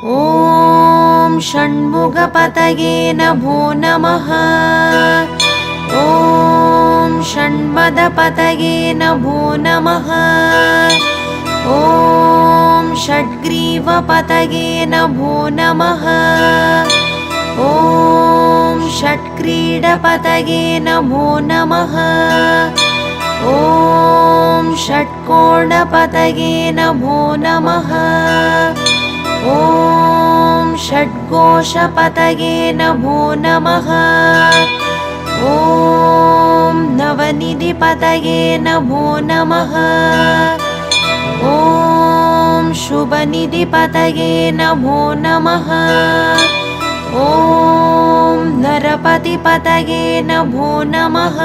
ॐ षण्मुखपतये नमो नमः। ॐ षण्पदपतये नमो नमः। ॐ षड्ग्रीवपतये नमो नमः। ॐ षट्क्रीडपतये नमो नमः। ॐ षट्कोणपतये नमो नमः ॐ षड्घोषपतये नमो नमः। ॐ नवनिधिपतये नमो नमः। ॐ शुभनिधिपतये नमो नमः। ॐ नरपतिपतये नमो नमः।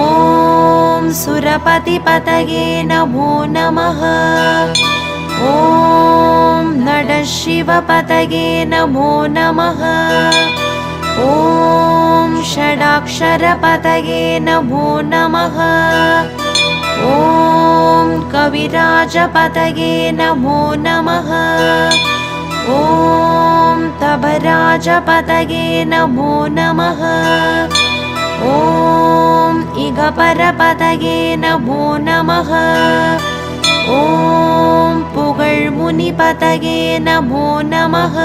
ॐ सुरपतिपतये नमो नमः ॐ नडशिवपतये नमो नमः। ॐ षडाक्षरपतये नमो नमः। ॐ कविराजपतये नमो नमः। ॐ तभराजपतये नमो नमः। ॐ इगपरपतये नमो नमः ॐ पुगழ்मुनिपतये नमो नमः।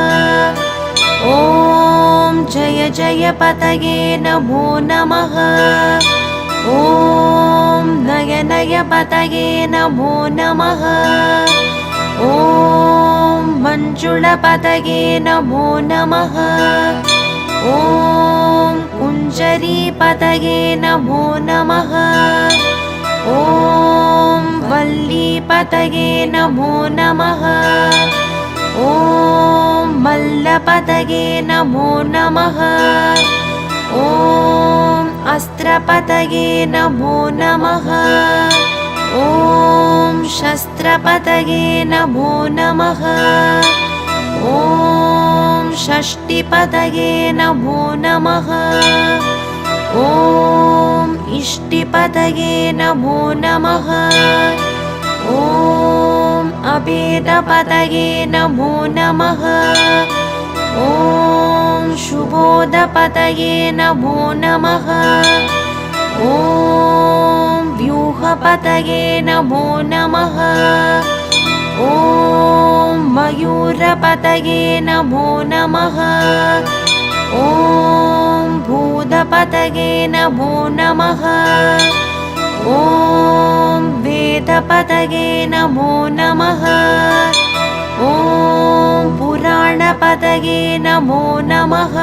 ॐ जय जय पतये नमो नमः। ॐ नय नय पतये नमो नमः। ॐ मञ्जुळपतये नमो नमः। ॐ कुञ्जरीपतये नमो नमः ॐ वल्लीपतये नमो नमः। ॐ मल्लपतये नमो नमः। ॐ अस्त्रपतये नमो नमः। ॐ शस्त्रपतये नमो नमः। ॐ षष्टिपतये नमो नमः ॐ इष्टिपतये नमो नमः। ॐ अभेदपतये नमो नमः। ॐ शुभोदपतये नमो नमः। ॐ व्यूहपतये नमो नमः। ॐ मयूरपतये नमो नमः ॐ भूतपतये नमो नमः। ॐ वेदपतये नमो नमः। ॐ पुराणपतये नमो नमः।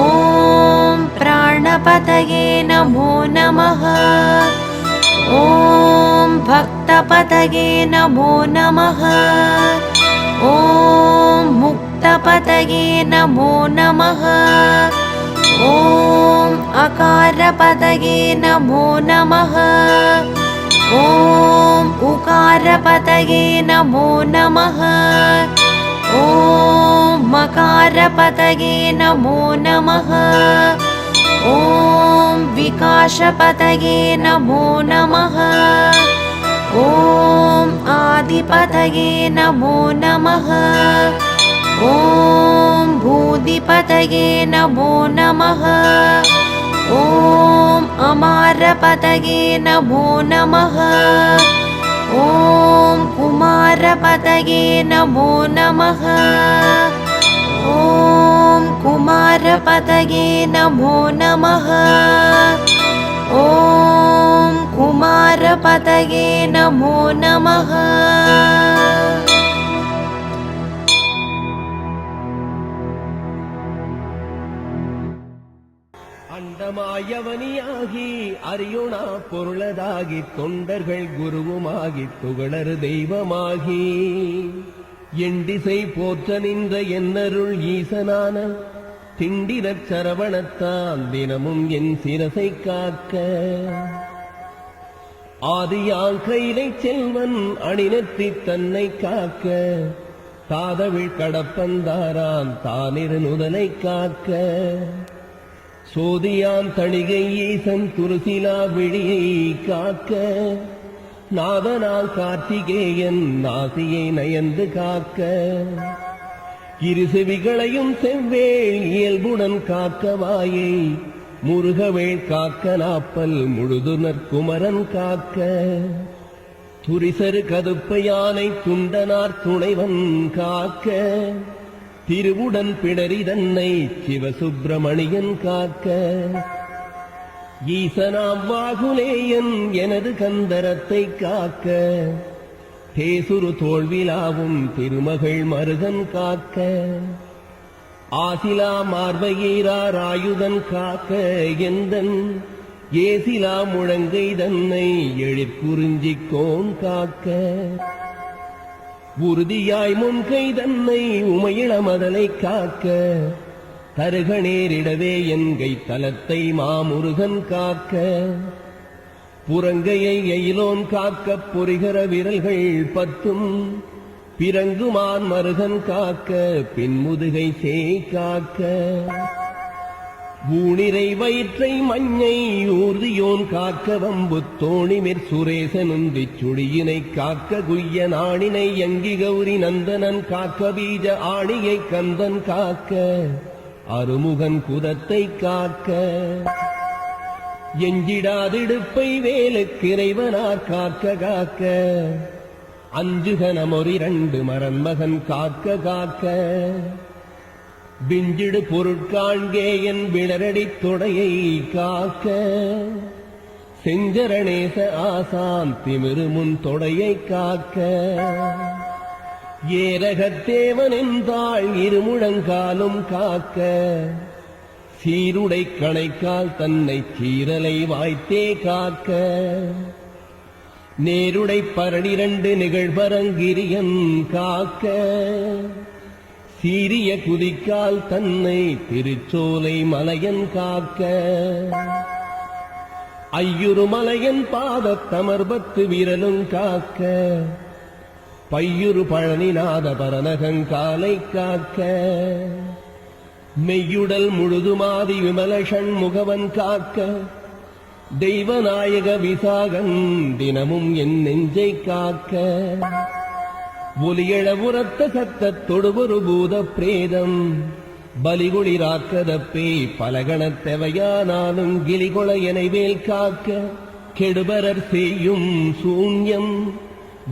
ॐ प्राणपतये नमो नमः। ॐ भक्तपतये नमो नमः। ॐ मुक्तपतये नमो नमः। ॐ अकारपतये नमो नमः। ॐ उकारपतये नमो नमः। ॐ मकारपतये नमो नमः। ॐ विकासपतये नमो नमः। ॐ आदिपतये नमो नमः ॐ भूदिपतये नमो नमः। ॐ अमारपतये नमो नमः। ॐ कुमारपतये नमो नमः। ॐ कुमारपतये नमो नमः। ॐ कुमारपतये नमो नमः அண்டமாயவனியாகி அரியுணா பொருளதாகி தொண்டர்கள் குருவுமாகி துகளறு தெய்வமாகி. எண்டிசை போற்ற நின்ற என்னருள் ஈசனான திண்டிரச் சரவணத்தான் தினமும் என் சிரசை காக்க. ஆதியால் கைலை செல்வன் அணிநெத்தி தன்னை காக்க. தாதவிழ் கடப்பந்தாரான் தானிரு நுதலை காக்க. சோதியான் தணிகை ஈசன் துருசிலா விழியை காக்க நாதனால் கார்த்திகேயன் நாசியை நயந்து காக்க. இரு செவிகளையும் செவ்வேள் இயல்புடன் காக்கவாயை முருகவேள் காக்க நாப்பல் முழுதுனர் குமரன் காக்க. துரிசரு கதுப்பையானை துண்டனார் துணைவன் காக்க. திருவுடன் பிடரி தன்னை சிவசுப்பிரமணியன் காக்க. ஈசனாம் வாகுலேயன் எனது கந்தரத்தை காக்க. தேசுரு தோல்விலாவும் திருமகள் மருகன் காக்க. ஆசிலா மார்பையீரார் ஆயுதன் காக்க எந்தன் ஏசிலா முழங்கை தன்னை எழிற்குறிஞ்சிக்கோன் காக்க. உறுதியாய் முன்கை தன்னை உமையிள மதலை காக்க தருக நேரிடவே என்கை தலத்தை மாமுருகன் காக்க. புறங்கையை எயிலோன் காக்க பொறிகிற விரல்கள் பத்தும் பிறங்குமான் மருகன் காக்க பின்முதுகை சே காக்க. ஊனிரை வயிற்றை மஞ்சை ஊர்தியோன் காக்க வம்பு தோணிமிர் சுரேசனுந்தி சுழியினை காக்க குய்ய நாணினை யங்கி கௌரி நந்தனன் காக்க பீஜ ஆணியை கந்தன் காக்க. அருமுகன் குதத்தை காக்க. எஞ்சிடாதிடுப்பை வேலு இறைவனார் காக்க காக்க. அஞ்சுகனமொரிரண்டு மரன்மகன் காக்க காக்க. விஞ்சிடு பொருட்காண்கே என் விளரடி தொடையை காக்க. செஞ்சரணேச ஆசான் திமிரு முன் தொடையை காக்க. ஏரகத்தேவன் என்றாள் இருமுழங்காலும் காக்க. சீருடை கணைக்கால் தன்னை சீரலை வாய்த்தே காக்க. நேருடை பரணிரண்டு நிகழ்பரங்கிரியன் காக்க. சீரிய குதிக்கால் தன்னை திருச்சோலை மலையன் காக்க. ஐயுறு மலையன் பாதத்தமர்பத்து விரலும் காக்க. பையுறு பழனிநாத பரநகங்காலை காக்க. மெய்யுடல் முழுதுமாதி விமலஷண் முகவன் காக்க. தெய்வநாயக விசாகன் தினமும் என் நெஞ்சை காக்க. ஒலியழ உரத்த சத்தத் தொடுவொரு பூத பிரேதம் பலிகுளிராக்கதப்பே பலகணத்தெவையானாலும் கிளிகொள எனைவேல் காக்க கெடுபரர் செய்யும் சூன்யம்.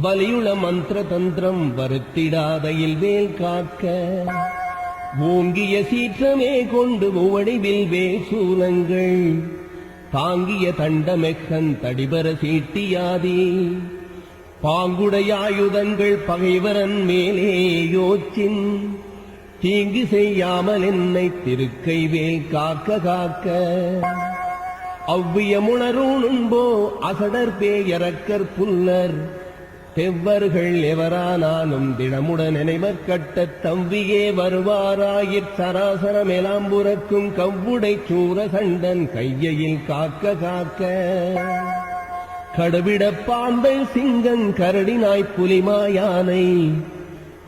வலியுள மந்திர தந்திரம் வருத்திடாதையில் வேல் காக்க. ஓங்கிய சீற்றமே கொண்டு உவடிவில் வேசூலங்கள் தாங்கிய தண்டமெக்கன் தடிபர சீட்டியாதே. பாங்குடையாயுதங்கள் பகைவரன் மேலே யோச்சின். தீங்கு செய்யாமல் என்னை திருக்கைவேல் காக்க காக்க. அவ்வியமுணரூணும்போ அசடர் பேயரக்கர் புல்லர். தெவ்வர்கள் எவரானாலும் தினமுடன் நினைவர் கட்டத் தம்பியே வருவாராயிற் சராசரம் எலாம்புறக்கும் கவ்வுடை சூரகண்டன் கையையில் காக்க காக்க. கடுவிடப் பாம்பல் சிங்கங் கரடினாய் புலிமாயானை.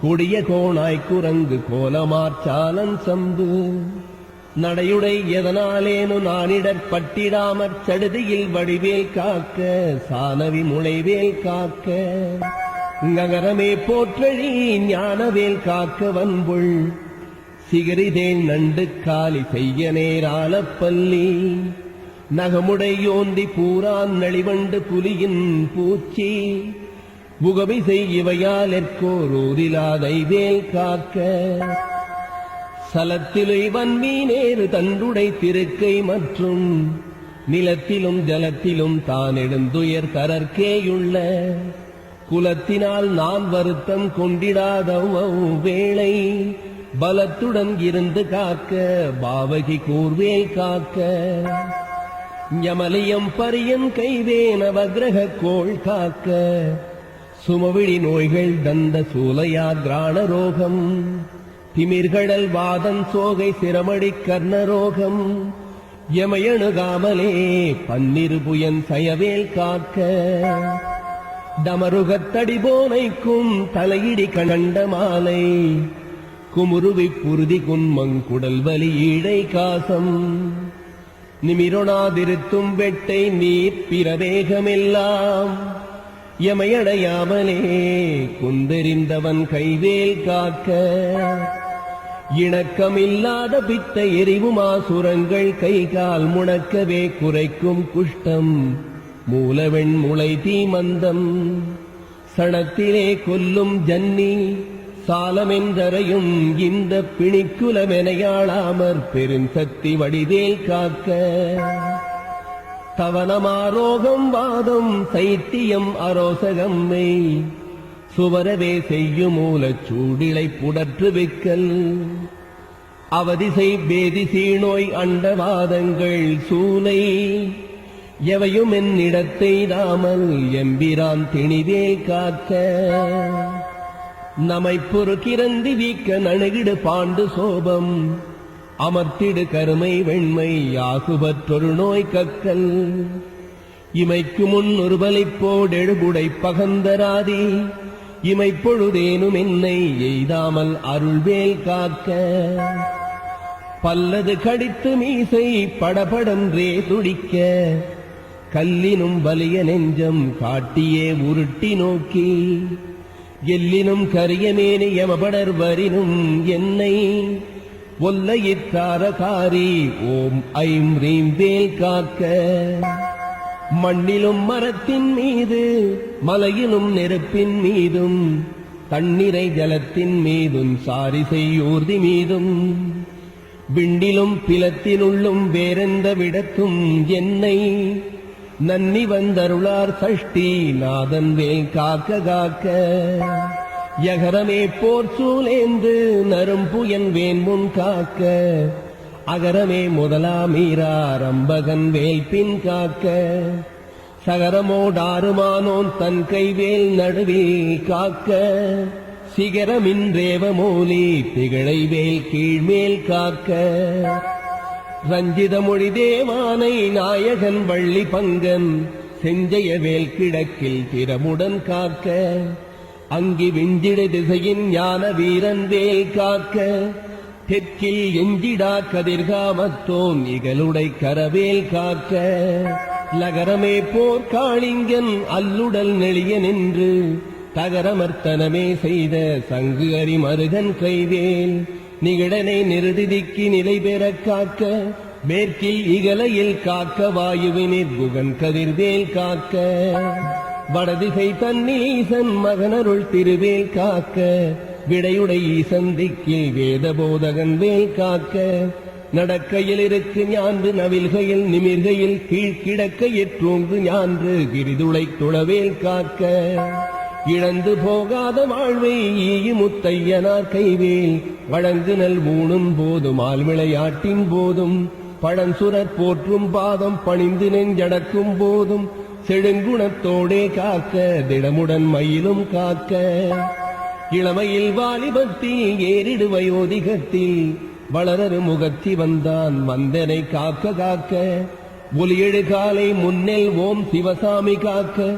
கொடிய கோணாய் குரங்கு கோலமாற்றாலன் சம்பு. நடையுடை எதனாலேனு நானிடற் பட்டிடாமற் சடுதியில் வடிவேல் காக்க சானவி முளைவேல் காக்க. நகரமே போற்றழி ஞானவேல் காக்க வன்புள். சிகரிதேன் நண்டு காலி செய்ய நேரால பள்ளி. நகமுடை யோந்தி பூரான் நளிவண்டு புலியின் பூச்சி. புகவி செய்யவையால் எற்கோரூரிலாதை வேல் காக்க சலத்திலை வன்மீனேறு தண்டுடை திருக்கை மற்றும் நிலத்திலும் ஜலத்திலும் தான் எழுந்துயர் கரற்கேயுள்ள குலத்தினால் நான் வருத்தம் கொண்டிடாத வேளை பலத்துடன் இருந்து காக்க பாவகி கூர்வேல் காக்க. யமலியம் பரியன் கைதேன வக்ரக கோள் காக்க. சுமவிழி நோய்கள் தந்த சூலையா கிராண ரோகம். திமிர்கடல் வாதன் சோகை சிரமடி கர்ணரோகம் எமையணுகாமலே பன்னிரு புயன் சயவேல் காக்க. டமருகத்தடி போனைக்கும் தலையிடி கண்ட மாலை. குமுருவி புருதி குன்மங்குடல் வலி ஈழை காசம். நிமிரொணாதிருத்தும் வெட்டை நீர் பிரவேகமெல்லாம் எமையடையாமலே குந்தெறிந்தவன் கைவேல் காக்க. இணக்கமில்லாத பித்த எரிவுமா சுரங்கள் கை கால் முடக்கவே குறைக்கும் குஷ்டம். மூலவெண் முளை தீமந்தம். சணத்திலே கொல்லும் ஜன்னி. சாலமென்றரையும் இந்த பிணிக்குலமெனையாளாமற் பெருந்தத்தி வடிதேல் காக்க. தவனமாரோகம் வாதம் சைத்தியம் அரோசகம் மெய். சுவரவே செய்யும் மூலச் சூடிலை புடற்று விக்கல். அவதிசை பேதி சீநோய் அண்டவாதங்கள் சூலை எவையும் என்னிடத்தை தாமல் எம்பிரான் திணிவே காக்க. நமை கிரந்தி வீக்க நணுகிடு பாண்டு சோபம். அமர்த்திடு கருமை வெண்மை யாகுபற்றொரு நோய் கக்கல். இமைக்கு முன் ஒரு பலிப்போடெழுபுடை பகந்தராதி இமைப்பொழுதேனும் என்னை எய்தாமல் அருள்வேல் காக்க. பல்லது கடித்து மீசை படபடன்றே துடிக்க. கல்லினும் வலிய நெஞ்சம் காட்டியே உருட்டி நோக்கி. எல்லினும் கரியமேனி யமபடர் வரினும் என்னை ஒல்லையிற்றாரகாரி ஓம் ஐம் ரீம் வேல் காக்க. மண்ணிலும் மரத்தின் மீது மலையிலும் நெருப்பின் மீதும் தண்ணீரை ஜலத்தின் மீதும் சாரிசை ஊர்தி மீதும் விண்டிலும் பிலத்தினுள்ளும் வேறெந்த விடத்தும் என்னை நன்னி வந்தருளார் சஷ்டி நாதன் வேல் காக்க காக்க. யகரமே போர் சூலேந்து நரும்புயன் வேன் முன் காக்க. அகரமே முதலாமீரார் அம்பகன் வேல் பின் காக்க. சகரமோடாருமானோன் தன் கைவேல் நடுவில் காக்க. சிகரமின்றேவ மூலி திகழை வேல் கீழ்மேல் காக்க. ரஞ்சித மொழி தேவானை நாயகன் வள்ளி பங்கன் செஞ்சய வேல் கிழக்கில் திறமுடன் காக்க அங்கி வெஞ்சிட திசையின் ஞான வீரன் வேல் காக்க தெற்கில் எஞ்சிடா கதிர்காமத்தோன் இகலுடை கரவேல் காக்க. லகரமே போர்காளிங்கன் அல்லுடல் நெளிய நின்று தகரமர்த்தனமே செய்த சங்கு அரி மருகன் கைவேல் நிகழனை நிறுதிக்கு நிலை பெற காக்க மேற்கில் இகலையில் காக்க வாயுவினிற் புகன் கதிர்வேல் காக்க. வடதிசை தன்னீசன் மகனருள் திருவேல் காக்க விடையுடை சந்திக்கில் வேத போதகன் வேல் காக்க. நடக்கையில் இருக்கு ஞான்று நவில்கையில் நிமிர்கையில் கீழ்கிடக்கையிற் தூங்கு ஞான்று கிரிதுளை துளவேல் காக்க. இழந்து போகாத வாழ்வை ஈயு முத்தையனார் கைவேல். வழங்கு நல் ஊனும் போதும் ஆல்விளையாட்டின் போதும். பழஞ்சுரற் போற்றும் பாதம் பணிந்து நெஞ்சடக்கும் போதும். செழுங்குணத்தோடே காக்க திடமுடன் மயிலும் காக்க. இளமையில் வாலிபத்தில் ஏறிடு வயோதிகத்தில் வளரரு முகத்தி வந்தான் மந்தனை காக்க காக்க. ஒலியெழு காலை முன்னெல் ஓம் சிவசாமி காக்க.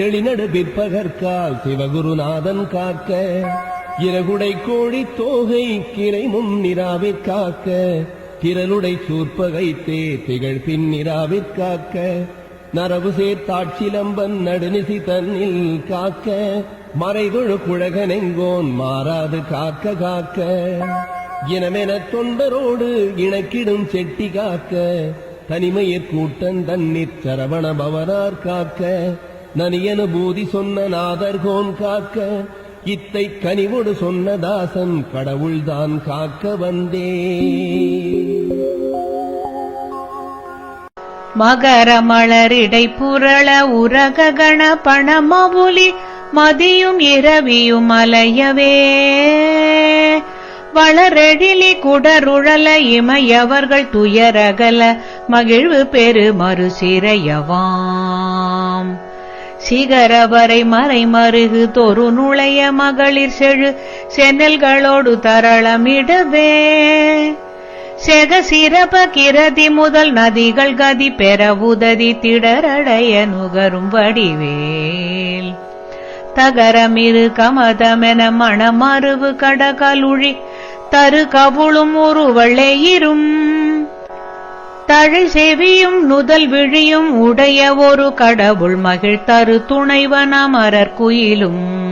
தெளிநடு பிற்பகற்கால் சிவகுருநாதன் காக்க இரகுடை கோழி தோகை கிளை முன்னிராவிற் காக்க திரளுடை சூர்ப்பகைத்தே திகழ் பின்னிராவிற் காக்க நரவு சேர்த்தாட்சிலம்பன் நடுநிசி தன்னில் காக்க மறைதொழு குழகனெங்கோன் மாறாது காக்க காக்க இனமென தொண்டரோடு இணக்கிடும் செட்டி காக்க தனிமையிற் கூட்டன் தன்னிற் சரவண பவனார் காக்க நனியனுபூதி சொன்ன நாதர்கோன் காக்க இத்தை கனிவோடு சொன்ன தாசன் கடவுள்தான் காக்க வந்தே. மகர மலரிடை புரள உரக கண பணமபுலி மதியும் இரவியும் அலையவே வளரெழிலி குடருழல இமையவர்கள் துயரகல மகிழ்வு பெரு மறுசிறையவாம் சிகரவரை மறை மருகு தொரு நுழைய மகளிர் செழு சென்னல்களோடு தரளமிடவே. செக சிறப கிரதி முதல் நதிகள் கதி பெற உததி திடரடைய நுகரும் வடிவேல். தகரமிரு கமதமென மணமருவு கடகலுழி தரு கவுளும் உருவளையிரும் தழை செவியும் நுதல் விழியும் உடைய ஒரு கடவுள் மகிழ் தரு துணைவன் அமரர் குயிலும்.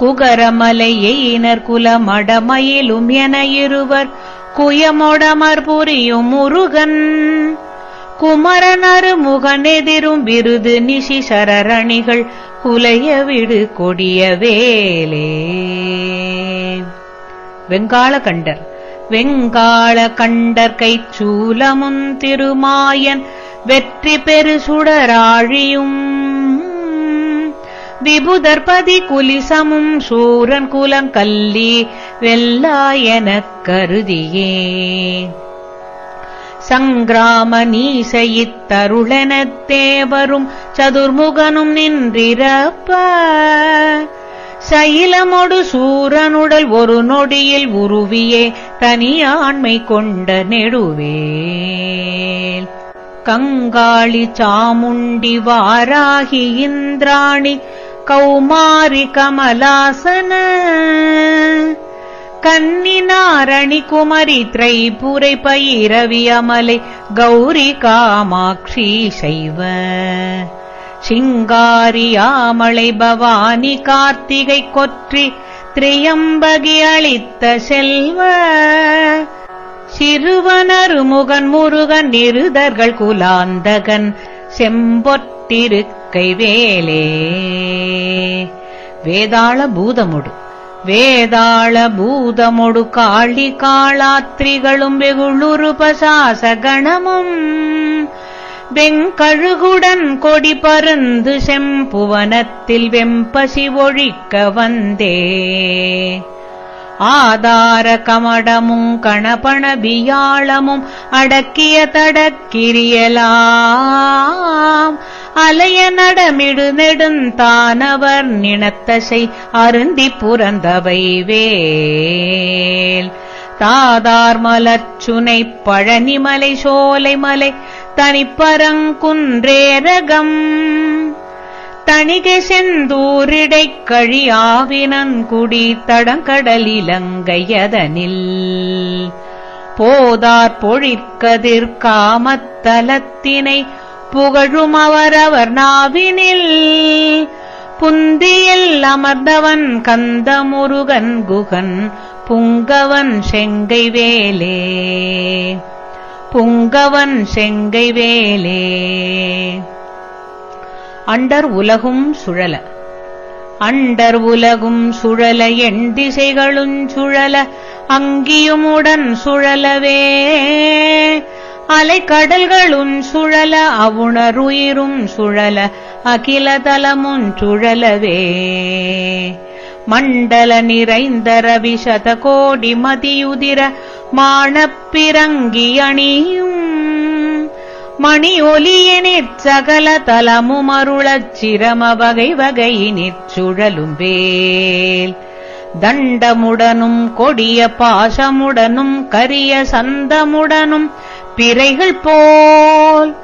குகரமலை எயினர் குலமடமயிலும் என இருவர் குயமொடமர் புரியும் முருகன். குமரனரு முகனெதிரும் விருது நிஷி சரரணிகள் குலைய விடு கொடிய வேலே. வெங்காள கண்டர் வெங்காள கண்டர் கைச்சூலமும் திருமாயன் வெற்றி பெரு சுடராழியும். விபுதர்பதி குலிசமும் சூரன் குலம் கல்லி வெல்லாயனக் கருதியே. சங்கிராம நீசையித்தருளெனத் தேவரும் சதுர்முகனும் நின்றிரப்ப சைலமொடு சூரனுடல் ஒரு நொடியில் உருவியே தனியாண்மை கொண்ட நெடுவேல். கங்காளி சாமுண்டி வாராகி இந்திராணி கௌமாரி கமலாசன. கன்னினாரணி குமரி திரைபுரை பயிரவி அமலை கௌரி காமாட்சி சைவ சிங்காரியாமளை பவானி கார்த்திகை கொற்றி திரியம்பகி அளித்த செல்வ. சிறுவனருமுகன் முருகன் இருதர்கள் குலாந்தகன் செம்பொட்டிருக்கை வேலே. வேதாள பூதமுடு வேதாள பூதமொடு காளி காளாத்திரிகளும் வெகுளுரு கணமும். வெங்கழுகுடன் கொடி பருந்து செம்புவனத்தில் வெம்பசி ஒழிக்க வந்தே. ஆதார கமடமும் கணபண வியாழமும் அடக்கிய தடக்கிரியலாம். அலைய நடமிடு நெடுந்தானவர் நினத்தசை அருந்தி புறந்தவை வேல். தாதார் மலச்சுனை பழனிமலை சோலைமலை தனிப்பரங்குன்றேரகம். தணிகை செந்தூரிடைக் கழியாவினன்குடி தடங்கடலிலங்கையதனில். போதார் பொழிற்கதிர் காமத்தலத்தினை புகழும் அவரவர் நாவினில் புந்தியில் அமர்ந்தவன் கந்தமுருகன் குகன் புங்கவன் செங்கை வேலே புங்கவன் செங்கை வேலே. அண்டர் உலகும் சுழல. அண்டர் உலகும் சுழல எண் திசைகளும் சுழல அங்கியுமுடன் சுழலவே. அலைக்கடல்களும் சுழல அவுணருயிரும் சுழல அகிலதலமும் சுழலவே. மண்டல நிறைந்த ரவி சதகோடி மதியுதிர மாணப்பிறங்கி அணியும். மணி ஒலியனிற் சகல தலமும் அருளச் சிரம வகை வகையினிற் சுழலும் வேல். தண்டமுடனும் கொடிய பாசமுடனும் கரிய சந்தமுடனும் பிறைகள் போல்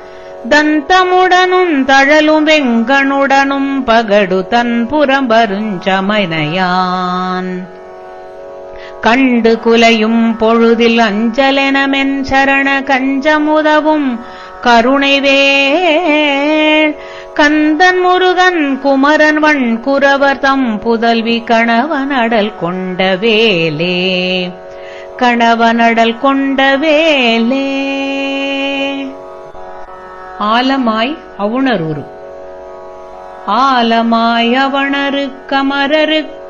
தந்தமுடனும் தழலும் வெங்கனுடனும் பகடு தன் புறம்பருஞ்சமனையான். கண்டு குலையும் பொழுதில் அஞ்சலெனமென் சரண கஞ்சமுதவும் கருணைவே கந்தன் முருகன் குமரன் வண் குரவர் தம் புதல்வி கணவனடல் கொண்ட வேலே. கணவனடல் கொண்ட வேலே. ஆலமாய் அவுணருரு. ஆலமாய்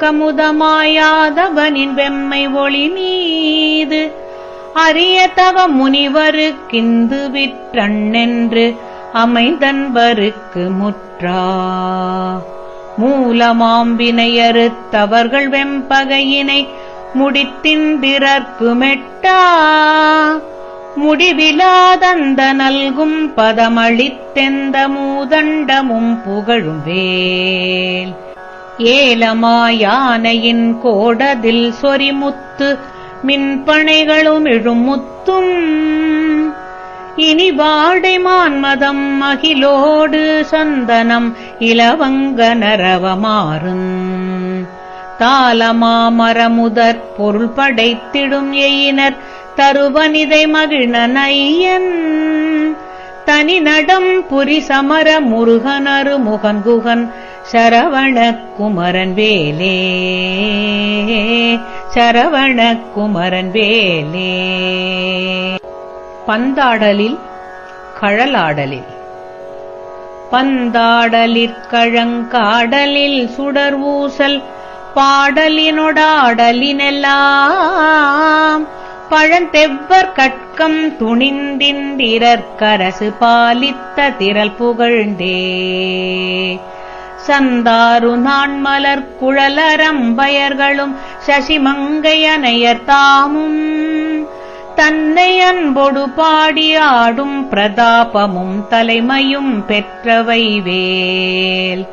கமுதமாயாதவனின் வெம்மை ஒளி மீது அரிய தவ முனிவருக்கிந்து விற்றண்ணென்று அமைந்தன்பருக்கு முற்றா. மூலமாம்பினையறுத்தவர்கள் வெம்பகையினை முடித்திந்திரற்கு மெட்டா. முடிவிலாதந்த நல்கும் பதமளித்தெந்த மூதண்டமும் புகழும் வேல். ஏலமாயானையின் கோடதில் சொரிமுத்து மின்பனைகளும் இழுமுத்தும். இனி வாடை மான்மதம் அகிலோடு சந்தனம் இலவங்க நரவமாறும். தாளமாமரமுதற் பொருள் படைத்திடும் எயினர் தருவனிதை மகிழ்நனையன் தனி நடம் புரி சமர முருகனரு முகன்குகன் சரவண குமரன் வேலே. சரவண குமரன் வேலே. பந்தாடலில் கழலாடலில். பந்தாடலிற்கழங்காடலில் சுடர் ஊசல். பாடலினொடாடலினெல்லாம். பழந்தெவ்வர் கட்கம் துணிந்திந்திரற்கரசு பாலித்த திரள் புகழ்ந்தே. சந்தாரு நான்மலர் குழலரம்பயர்களும் சசிமங்கையனையர் தாமும். தன்னை அன்பொடு பாடி ஆடும் பிரதாபமும் தலைமையும் பெற்றவை வேல்.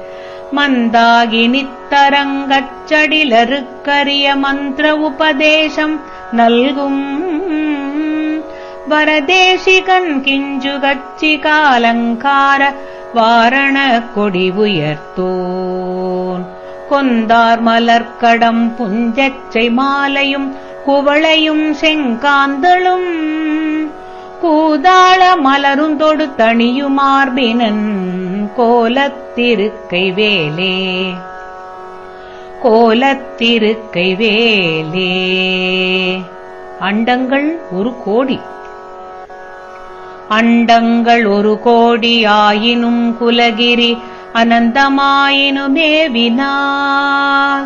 மந்தாகி நித்தரங்கச் மந்திர உபதேசம் நல்கும் வரதேசிகன் கிஞ்சு கச்சி காலங்கார வாரண கொடி உயர்த்தோன் கொந்தார் மலர்க்கடம் புஞ்சச்சை மாலையும் குவளையும் செங்காந்தளும் கூதாள மலரும் தொடு தணியுமார்பினன் கோலத்திருக்கை வேலே அண்டங்கள் ஒரு கோடி. அண்டங்கள் ஒரு கோடி ஆயினும் குலகிரி அனந்தமாயினுமேவினார்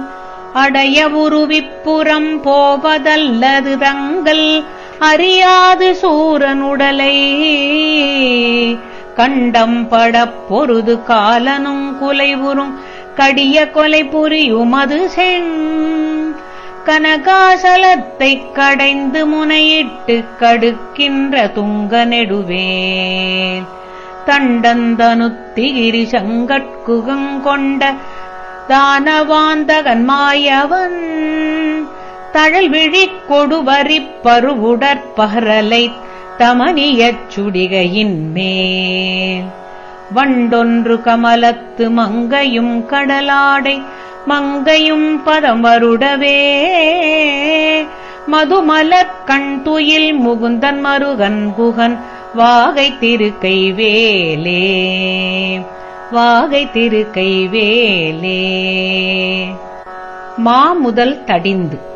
அடைய உருவிப்புறம் போவதல்லது தங்கள் அறியாது சூரனுடலை. கண்டம் படப் பொருது காலனும் குலைவுறும் கடிய கொலை புரியுமது செங் கனகாசலத்தைக் கடைந்து முனையிட்டு கடுக்கின்ற துங்க நெடுவேல் தண்டந்தனுத்திகிரி சங்கட்குகங்கொண்ட தானவாந்தகன் மாயவன். தழல் விழிக் கொடுவரிப் பருவுடற்பகரலை தமனியச் சுடிகையின் மேல். வண்டொன்று கமலத்து மங்கையும் கடலாடை மங்கையும் பதமருடவே. மதுமலர் கண் துயில் முகுந்தன் மருகன் குகன் வாகை திருக்கை வேலே. வாகை திருக்கை வேலே. மாமுதல் தடிந்து.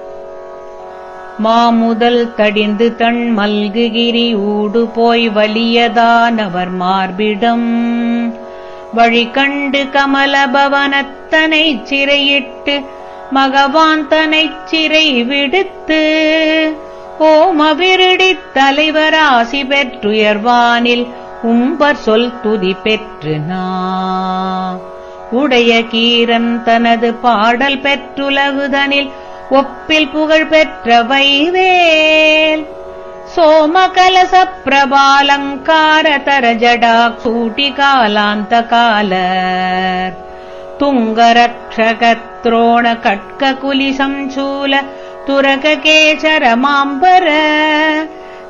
மாமுதல் தடிந்து தன் மல்குகிரி ஊடு போய் வலியதானவர் மார்பிடம். வழி கண்டு கமலபவனத்தனைச் சிறையிட்டு மகவான் தனைச் சிறை விடுத்து ஓமவிருடித் தலைவராசி பெற்றுயர்வானில் உம்பர் சொல் துதி பெற்று நா. உடைய கீரன் தனது பாடல் பெற்றுலகுதனில் ஒப்பில் புகழ் பெற்ற வைவேல் சோமகலச பிரபாலங்கார தர ஜடா சூட்டி காலாந்த காலர் துங்கரக்ஷகத்ரோண கட்க குலி சம்சூல துரக கேசர மாம்பர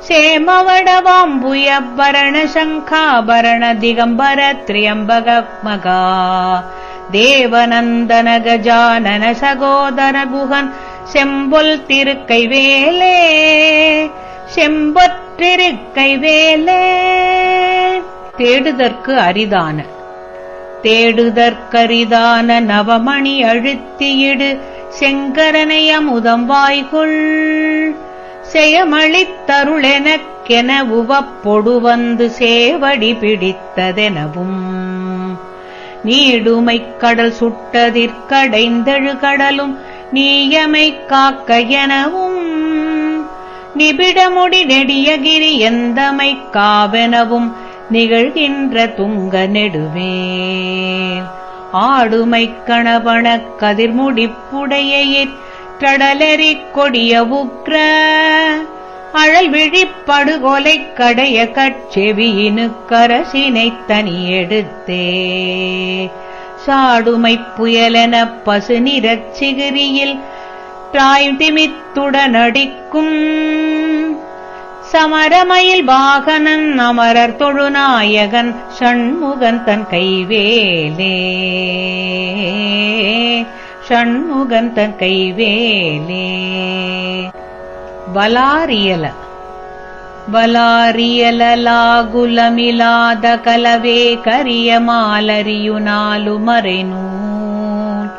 சேமவடவாம்புயபரண சங்காபரண திகம்பர செம்பொல் திருக்கை வேலே செம்பொற்றிருக்கை வேலே தேடுதற்கு அரிதான தேடுதற்கரிதான நவமணி அழுத்தியிடு செங்கரனை அமுதம் வாய்கொள். செயமளித்தருளெனக்கென உவப்பொடு வந்து சேவடி பிடித்ததெனவும். நீடுமைக் கடல் சுட்டதிற்கடைந்தழு கடலும் நீயமை காக்க எனவும் நிபிடமுடி நெடியகிரி எந்தமை காவெனவும் நிகழ்கின்ற துங்க நெடுவேல் ஆடுமை கணவன கதிர்முடிப்புடையிற் கடலெறிக் கொடிய உக்ர அழல் விழிப்படுகொலை கடைய கட்செவியினு கரசினை தனியெடுத்தே. சாடுமைப் புயலெனப் பசு நிறச் சிகிரியில் திமித்துடனடிக்கும் சமரமயில் வாகனன் அமரர் தொழுநாயகன் ஷண்முகன் தன் கைவேலே. ஷண்முகன் தன் கைவேலே. வலாரியல. வலாரியலாகுலமிலாத கலவே கரிய மாலரியுனாலு மறைநூல்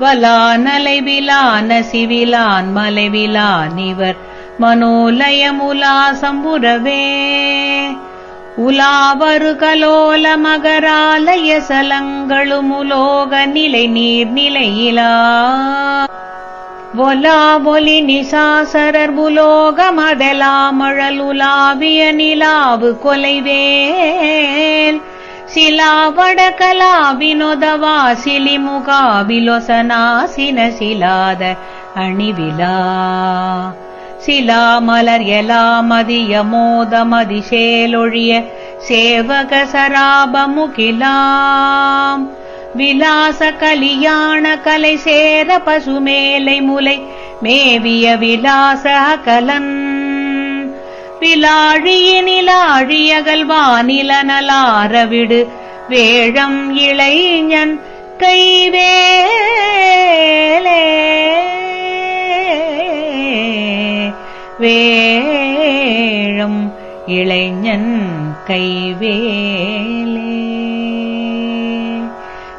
வலானலை விலான சிவிலான் மலைவிலான் இவர் மனோலயமுலா சம்புரவே. உலாவரு கலோல மகராலய சலங்களுமுலோக நிலை நீர் நிலையிலா. ஒலா ஒலி நிசாசரர் புலோகமதலாமழலுலாவிய நிலாவு கொலைவேல். சிலாவட கலா வினோதவா சிலிமுகாபிலொசனாசின சிலாத அணிவிலா. சிலாமலர் எலாமதிய மோதமதி சேலொழிய சேவக சராபமுகிலாம் விலாச கலியாண கலை சேர பசுமேலை முலை மேவிய விலாச கலன் விலாழியினிலாழியகல் வானிலனலாரவிடு வேழம் இளைஞன் கைவேலே. வேழம் இளைஞன் கைவேலே.